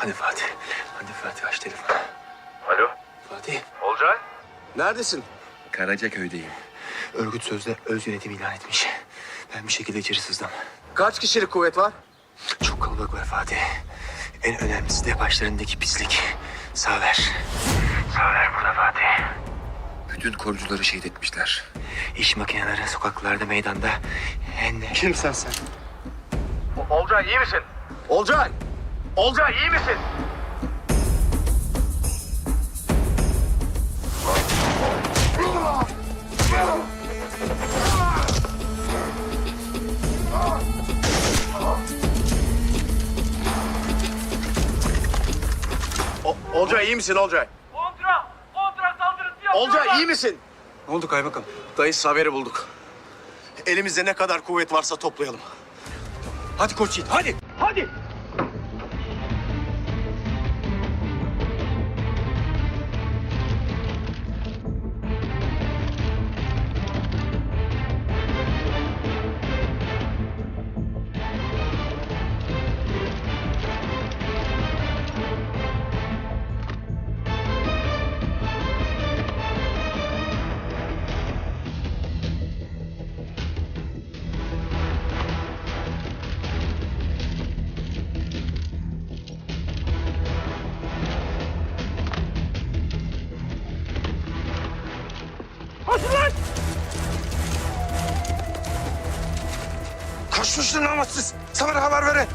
Hadi Fatih. Hadi Fatih aç telefonu. Alo. Fatih. Olcay. Neredesin? Karaköy'deyim. Örgüt sözde öz yönetim ilan etmiş. Ben bir şekilde içeri sızdım. Kaç kişilik kuvvet var? Çok kalabalıklar Fatih. En önemlisi de başlarındaki pislik. Sağ ver. Sağ ver burada Fatih. Bütün korucuları şehit etmişler. İş makineleri sokaklarda, meydanda. En... Kimsen sen? Olcay iyi misin? Olcay! Olcay iyi misin? O- Olcay iyi misin Olcay? Kontra! Kontra saldırısı yapıyorlar! Olcay iyi misin? Ne oldu kaymakam? Dayı haberi bulduk. Elimizde ne kadar kuvvet varsa toplayalım. Hadi koç yiğit, hadi! Hadi! Koşun lan! Kaçmışsın namassız. Sana haber verin.